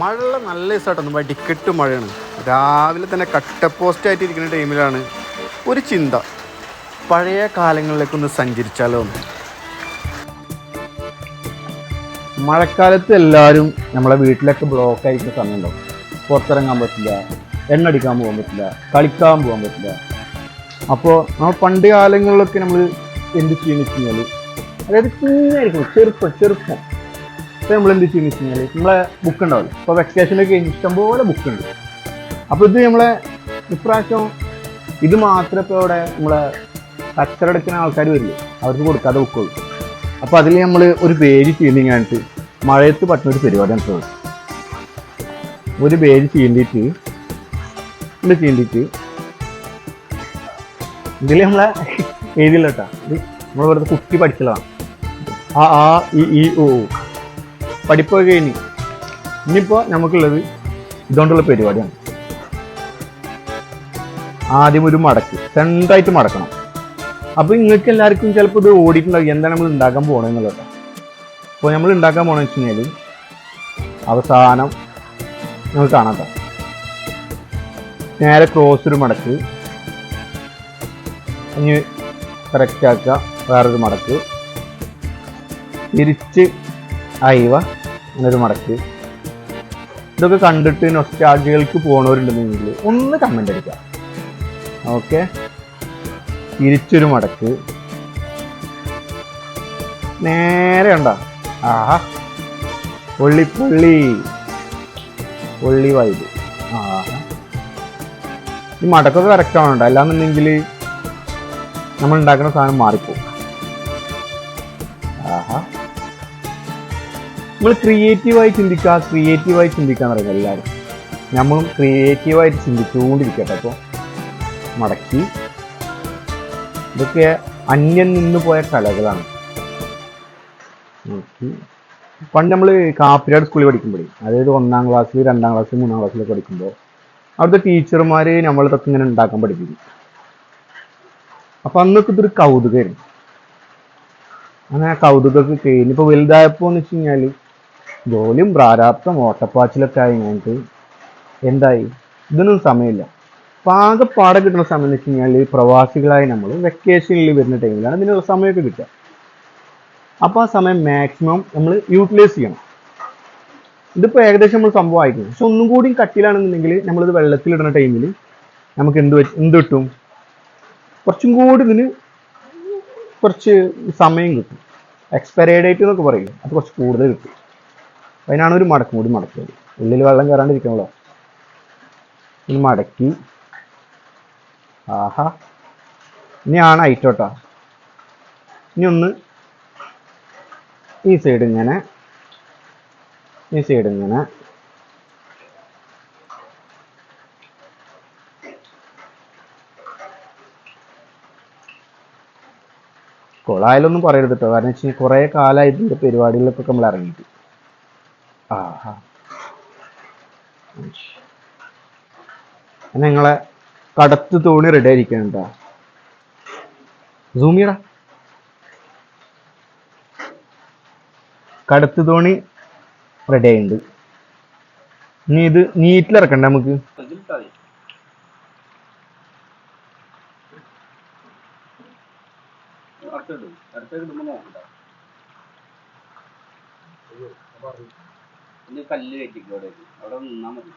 മഴയുള്ള നല്ല ദിവസമായിട്ടൊന്നും വടിക്കെട്ട് മഴയാണ്. രാവിലെ തന്നെ കട്ട പോസ്റ്റ് ആയിട്ട് ഇരിക്കുന്ന ടൈമിലാണ് ഒരു ചിന്ത. പഴയ കാലങ്ങളിലേക്കൊന്ന് സഞ്ചരിച്ചാലോ? മഴക്കാലത്ത് എല്ലാവരും നമ്മളെ വീട്ടിലൊക്കെ ബ്ലോക്ക് ആയിരിക്കുന്ന സമയമുണ്ടാവും. പുറത്തിറങ്ങാൻ പറ്റില്ല എണ്ണടിക്കാൻ പോകാൻ പറ്റില്ല കളിക്കാൻ പോകാൻ പറ്റില്ല. അപ്പോൾ നമ്മൾ പണ്ട് കാലങ്ങളിലൊക്കെ നമ്മൾ എന്ത് ചെയ്യുന്നു വെച്ച് കഴിഞ്ഞാൽ അതായത് കുഞ്ഞായിരിക്കും ചെറുപ്പം ചെറുപ്പം. അപ്പോൾ നമ്മൾ എന്ത് ചെയ്യുന്നു വെച്ച് കഴിഞ്ഞാൽ നമ്മളെ ബുക്ക് ഉണ്ടാവില്ല? ഇപ്പോൾ വെക്കേഷനൊക്കെ ഇഷ്ടംപോലെ ബുക്ക് ഉണ്ട്. അപ്പോൾ ഇത് നമ്മളെ ഇപ്രാവശ്യം ഇത് മാത്രമേ ഇപ്പോൾ ഇവിടെ നമ്മളെ കച്ചറടക്കുന്ന ആൾക്കാർ വരില്ലേ അവർക്ക് കൊടുക്കാതെ ബുക്കുള്ളൂ അപ്പോൾ അതിൽ നമ്മൾ ഒരു പേജ് ചീന്തിങ്ങായിട്ട് മഴയത്ത് പറ്റുന്ന ഒരു പരിപാടിയാണ് ഇപ്പോൾ ഒരു പേജ് ചീന്തിയിട്ട് ഇത് ചീന്തിയിട്ട് ഇതിൽ നമ്മളെ എഴുതില്ല കേട്ടോ. നമ്മൾ വെറുതെ കുട്ടി പഠിച്ചതാണ്. ആ ആ ഇ ഓ പഠിപ്പൊക്കെ കഴിഞ്ഞ് ഇനിയിപ്പോൾ നമുക്കുള്ളത് ഇതുകൊണ്ടുള്ള പരിപാടിയാണ്. ആദ്യം ഒരു മടക്ക് രണ്ടായിട്ട് മടക്കണം. അപ്പോൾ നിങ്ങൾക്ക് എല്ലാവർക്കും ചിലപ്പോൾ ഇത് ഓടിയിട്ടുണ്ടാകും എന്താണ് നമ്മൾ ഉണ്ടാക്കാൻ പോകണമെന്നുള്ളത് അപ്പോൾ നമ്മൾ ഉണ്ടാക്കാൻ പോകണമെന്ന് വെച്ച് കഴിഞ്ഞാൽ അവസാനം നമുക്ക് കാണാം നേരെ ക്രോസ് ഒരു മടക്ക്. ഇനി കറക്റ്റ് ആക്കുക വേറൊരു മടക്ക്. തിരിച്ച് അയവ. അങ്ങനൊരു മടക്ക്. ഇതൊക്കെ കണ്ടിട്ട് നൊസ്റ്റാജികൾക്ക് പോകണവരുണ്ടെന്നുണ്ടെങ്കിൽ ഒന്ന് കമന്റ് അടിക്കുക. ഓക്കെ തിരിച്ചൊരു മടക്ക്. നേരെ ഉണ്ടോ ആഹാ. പൊള്ളി പൊള്ളി. പൊള്ളി വൈബ് ആ ഈ മടക്കൊക്കെ കറക്റ്റ് ആവണുണ്ടോ അല്ലാന്നുണ്ടെങ്കിൽ നമ്മൾ ഉണ്ടാക്കുന്ന സാധനം മാറിപ്പോകും ആഹാ. നമ്മൾ ക്രിയേറ്റീവായി ചിന്തിക്കുക ക്രിയേറ്റീവായി ചിന്തിക്കാൻ പറയുന്നത് എല്ലാവരും നമ്മളും ക്രിയേറ്റീവായിട്ട് ചിന്തിച്ചുകൊണ്ടിരിക്കട്ടെ അപ്പോൾ മടക്കി. ഇതൊക്കെ അന്യം നിന്ന് പോയ കലകളാണ്. പണ്ട് നമ്മൾ കാപ്പിരാട് സ്കൂളിൽ പഠിക്കുമ്പോഴേ അതായത് ഒന്നാം ക്ലാസ്സിൽ രണ്ടാം ക്ലാസ്സിൽ മൂന്നാം ക്ലാസ്സിലൊക്കെ പഠിക്കുമ്പോൾ അവിടുത്തെ ടീച്ചർമാർ നമ്മളിതൊക്കെ ഇങ്ങനെ ഉണ്ടാക്കാൻ പഠിപ്പിക്കും. അപ്പം അന്നൊക്കെ ഇതൊരു കൗതുകമായിരുന്നു. അങ്ങനെ ആ കൗതുകൊക്കെ കഴിഞ്ഞ് ഇപ്പോൾ വലുതായപ്പോൾ എന്ന് വെച്ച് കഴിഞ്ഞാൽ ജോലിയും പ്രാരാബ്ദം ഓട്ടപ്പാച്ചിലൊക്കെ ആയി കഴിഞ്ഞിട്ട് എന്തായി? ഇതൊന്നും സമയമില്ല. അപ്പൊ ആകെ പാടെ കിട്ടുന്ന സമയം എന്ന് വെച്ച് കഴിഞ്ഞാൽ പ്രവാസികളായി നമ്മൾ വെക്കേഷനിൽ വരുന്ന ടൈമിലാണ് ഇതിന് സമയമൊക്കെ കിട്ടുക. അപ്പൊ ആ സമയം മാക്സിമം നമ്മൾ യൂട്ടിലൈസ് ചെയ്യണം. ഇതിപ്പോ ഏകദേശം നമ്മൾ സംഭവം ആയിരിക്കും പക്ഷെ ഒന്നും കൂടി കട്ടിലാണെന്നുണ്ടെങ്കിൽ നമ്മളിത് വെള്ളത്തിലിടുന്ന ടൈമിൽ നമുക്ക് എന്ത് എന്ത് കിട്ടും? കുറച്ചും കൂടി ഇതിന് കുറച്ച് സമയം കിട്ടും. എക്സ്പയറി ഡേറ്റ് എന്നൊക്കെ പറയും അത് കുറച്ച് കൂടുതൽ കിട്ടും. അതിനാണ് ഒരു മടക്കും കൂടി മടക്കിയത് ഉള്ളിൽ വെള്ളം കയറാണ്ടിരിക്കണല്ലോ ഇനി മടക്കി. ആഹാ. ഇനിയാണ് ഐറ്റോട്ടാ ഇനി ഒന്ന് ഈ സൈഡ് ഇങ്ങനെ ഈ സൈഡ് ഇങ്ങനെ. കൊളായാലൊന്നും പറയരുത് കേട്ടോ. കാരണം വെച്ചാൽ കുറേ കാലമായി ഇതിന്റെ പരിപാടികളിലൊക്കെ നമ്മൾ ഇറങ്ങിയിട്ട്. ആഹാ നിങ്ങളെ കടത്ത് തോണി റെഡി ആയിരിക്കണം കേട്ടോ സൂമിയടാ കടത്ത് തോണി റെഡി ആയിട്ടുണ്ട്. നീ ഇത് നീറ്റിലിറക്കണ്ട നമുക്ക്. ഇനി കല്ല് കയറ്റിക്കോ അവിടെ നിന്നാ മതി.